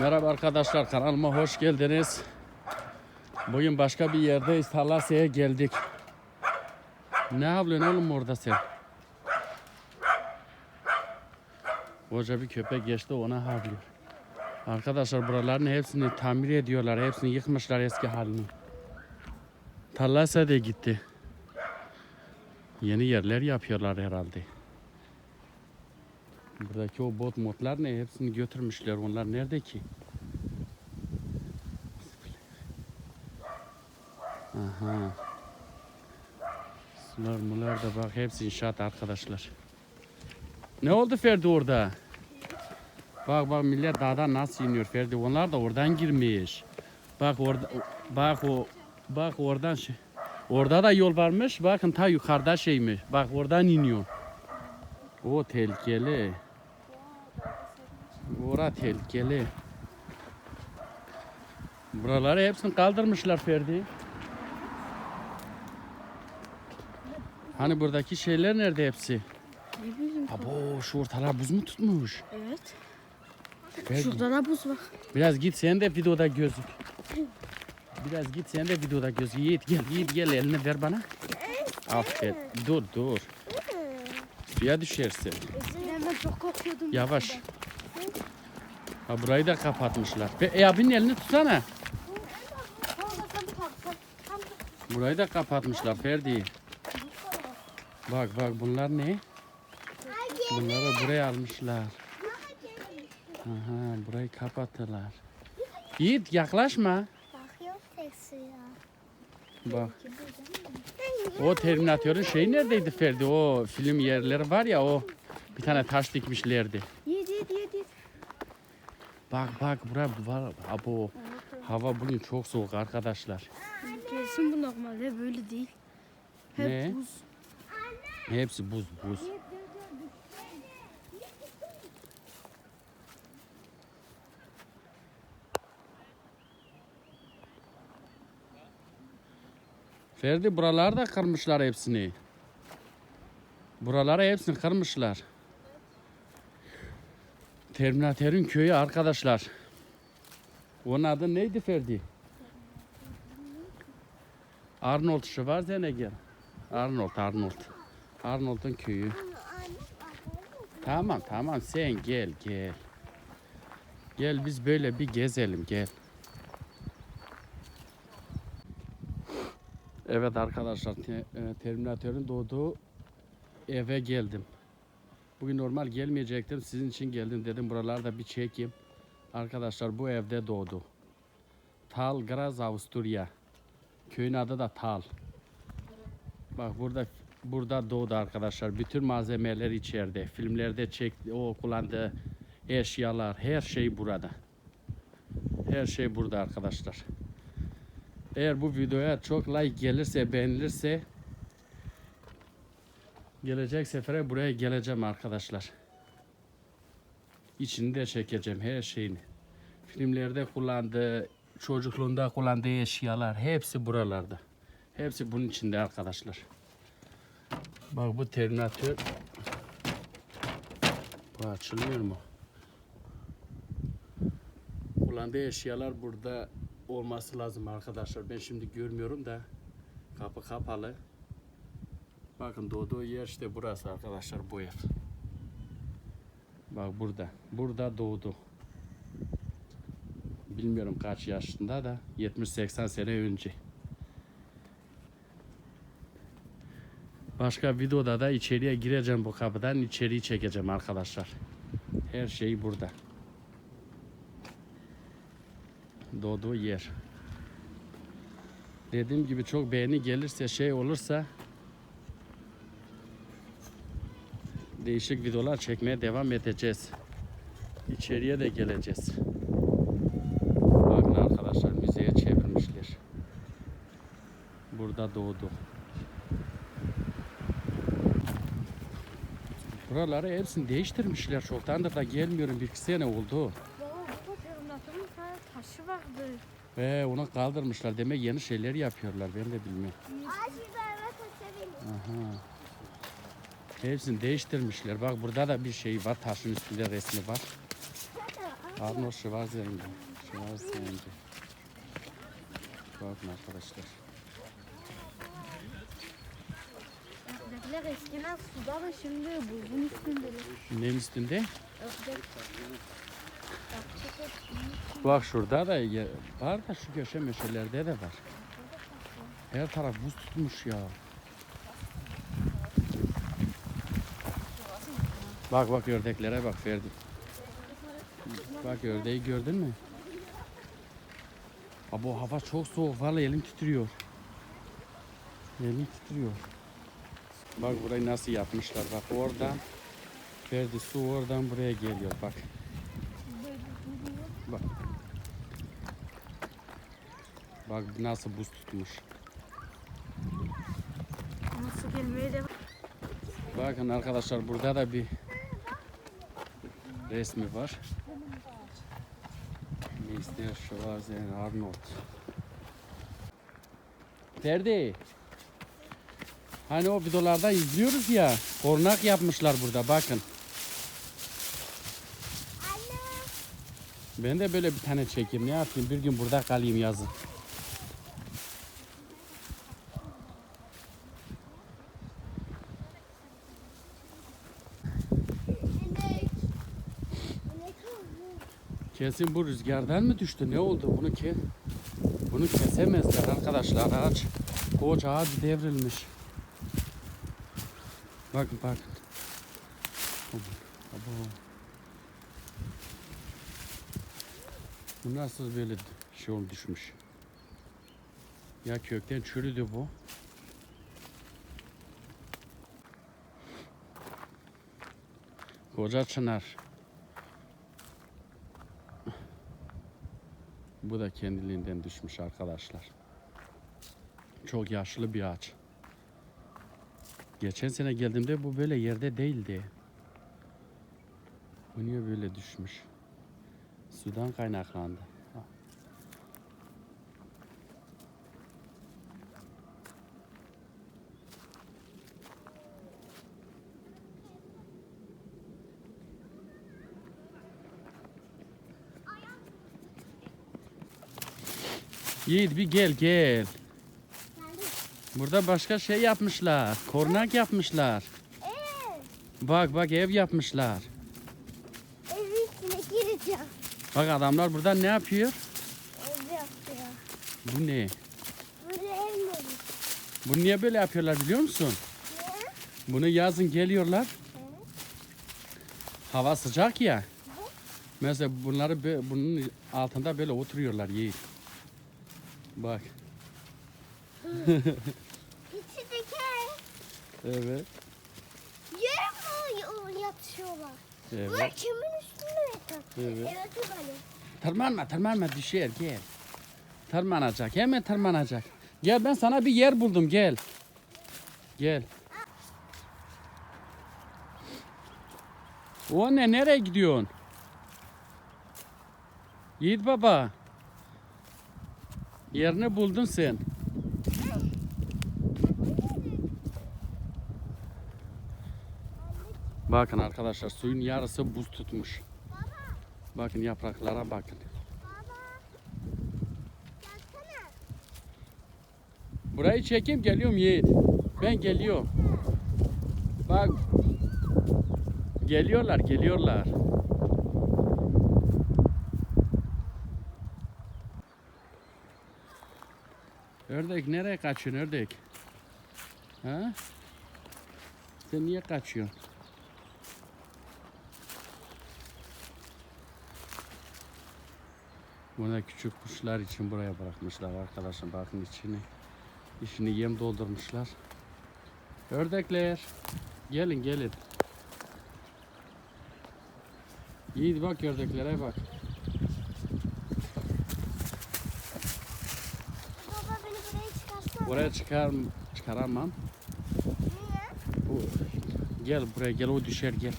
Merhaba arkadaşlar kanalıma hoş geldiniz. Bugün başka bir yerdeyiz. Talasya'ya geldik. Ne yapıyorsun oğlum orada sen? Koca bir köpek geçti ona havlıyor. Arkadaşlar buraların hepsini tamir ediyorlar. Hepsini yıkmışlar eski halini. Talasya da gitti. Yeni yerler yapıyorlar herhalde. Buradaki o bot modlar ne? Hepsini götürmüşler. Onlar nerede ki? Aha. Sular mular da bak hepsi inşaat arkadaşlar. Ne oldu Ferdi orada? Bak bak millet dağdan nasıl iniyor Ferdi. Onlar da oradan girmiş. Bak orada bak o bak oradan şey. Orada da yol varmış. Bakın ta yukarıda şeymiş. Bak oradan iniyor. O tehlikeli. Ora tehlikeli. Buraları hepsini kaldırmışlar Ferdi. Hani buradaki şeyler nerede hepsi? Ne bileyim. Abo şu ortalar buz mu tutmuş? Evet. Ferdi, Şurada da buz var. Biraz git sen de videoda gözük. Biraz git sen de videoda gözük. Yiğit gel Yiğit gel elini ver bana. Aferin. Dur dur. Suya düşersin. Ben çok korkuyordum. Yavaş. Ha burayı da kapatmışlar. Ve e abinin elini tutsana. Burayı da kapatmışlar Ferdi. Bak bak bunlar ne? Bunları buraya almışlar. Aha burayı kapattılar. Yiğit yaklaşma. Bak. O Terminator'un şeyi neredeydi Ferdi? O film yerleri var ya o bir tane taş dikmişlerdi. Bak bak buraya var. Abo. Hava bugün çok soğuk arkadaşlar. Kesin bu normalde böyle değil. Hep Ne? buz. Hepsi buz buz. Ferdi buraları da kırmışlar hepsini. Buraları hepsini kırmışlar. Terminatörün köyü arkadaşlar. Onun adı neydi Ferdi? Arnold Schwarzenegger. Arnold, Arnold. Arnold'un köyü. Tamam tamam sen gel gel. Gel biz böyle bir gezelim gel. Evet arkadaşlar te- e, Terminatörün doğduğu eve geldim. Bugün normal gelmeyecektim sizin için geldim dedim buralarda bir çekeyim. Arkadaşlar bu evde doğdu. Tal Graz Avusturya. Köyün adı da Tal. Bak burada burada doğdu arkadaşlar. Bütün malzemeler içeride. Filmlerde çek o kullandığı eşyalar her şey burada. Her şey burada arkadaşlar. Eğer bu videoya çok like gelirse beğenilirse gelecek sefere buraya geleceğim arkadaşlar. İçini de çekeceğim her şeyini. Filmlerde kullandığı, çocukluğunda kullandığı eşyalar hepsi buralarda. Hepsi bunun içinde arkadaşlar. Bak bu Terminator. Bu açılıyor mu? Kullandığı eşyalar burada olması lazım arkadaşlar. Ben şimdi görmüyorum da kapı kapalı. Bakın doğduğu yer işte burası arkadaşlar bu ev. Bak burada. Burada doğdu. Bilmiyorum kaç yaşında da 70-80 sene önce. Başka videoda da içeriye gireceğim bu kapıdan içeriği çekeceğim arkadaşlar. Her şey burada. Doğduğu yer. Dediğim gibi çok beğeni gelirse şey olursa değişik videolar çekmeye devam edeceğiz. İçeriye de geleceğiz. Bakın arkadaşlar müzeye çevirmişler. Burada doğdu. Buraları hepsini değiştirmişler. Çoktandır da gelmiyorum. Bir iki sene oldu. Taşı vardı. Ve onu kaldırmışlar. Demek yeni şeyler yapıyorlar. Ben de bilmiyorum. Aa şurada evet sevelim. Aha. Hepsini değiştirmişler. Bak burada da bir şey var. Taşın üstünde resmi var. Arnold Schwarzenegger. Schwarzenegger. Bakın arkadaşlar. Ördekler eskiden suda da şimdi buzun üstünde. Neyin üstünde? Ördek. Bak şurada da var da şu köşe meşelerde de var. Her taraf buz tutmuş ya. Bak bak ördeklere bak Ferdi. Bak ördeği gördün mü? Ha bu hava çok soğuk vallahi elim titriyor. Elim titriyor. Bak burayı nasıl yapmışlar bak oradan Ferdi su oradan buraya geliyor bak. Bak. Bak nasıl buz tutmuş. Nasıl gelmeye de Bakın arkadaşlar burada da bir resmi var. Mr. Schwarzenegger Arnold. Ferdi. Hani o videolarda izliyoruz ya. Kornak yapmışlar burada bakın. Ben de böyle bir tane çekeyim. Ne yapayım? Bir gün burada kalayım yazın. Kesin bu rüzgardan mı düştü? Ne oldu? Bunu ke bunu kesemezler arkadaşlar. Ağaç koç ağaç devrilmiş. Bakın bakın. Bu nasıl böyle şey oldu düşmüş? Ya kökten çürüdü bu. Koca çınar. Bu da kendiliğinden düşmüş arkadaşlar. Çok yaşlı bir ağaç. Geçen sene geldiğimde bu böyle yerde değildi. Bu niye böyle düşmüş? Sudan kaynaklandı. Ha. Yiğit bir gel gel. Burada başka şey yapmışlar. Kornak yapmışlar. Ev. Bak bak ev yapmışlar. Evin içine gireceğim. Bak adamlar burada ne yapıyor? Ev yapıyor. Bu ne? Böyle ev mi? Bunu niye böyle yapıyorlar biliyor musun? Ne? Bunu yazın geliyorlar. Evet. Hava sıcak ya. Mesela bunları bunun altında böyle oturuyorlar Yiğit. Bak. Ev. Evet. Yere mi yatışıyorlar? Evet. Bunlar kimin üstünde yatar? Evet. Evet böyle. Tırmanma tırmanma düşer gel. Tırmanacak hemen tırmanacak. Gel ben sana bir yer buldum gel. Gel. O ne nereye gidiyorsun? Yiğit baba. Yerini buldun sen. Bakın arkadaşlar suyun yarısı buz tutmuş. Bakın yapraklara bakın. Baba. Burayı çekeyim geliyorum Yiğit. Ben geliyorum. Bak. Geliyorlar geliyorlar. Ördek nereye kaçıyorsun ördek? Ha? Sen niye kaçıyorsun? Bunu da küçük kuşlar için buraya bırakmışlar arkadaşlar. Bakın içini. İçini yem doldurmuşlar. Ördekler. Gelin gelin. İyi bak ördeklere bak. Baba beni buraya çıkarsana. Buraya çıkar çıkaramam. Niye? Bu, gel buraya gel o düşer gel.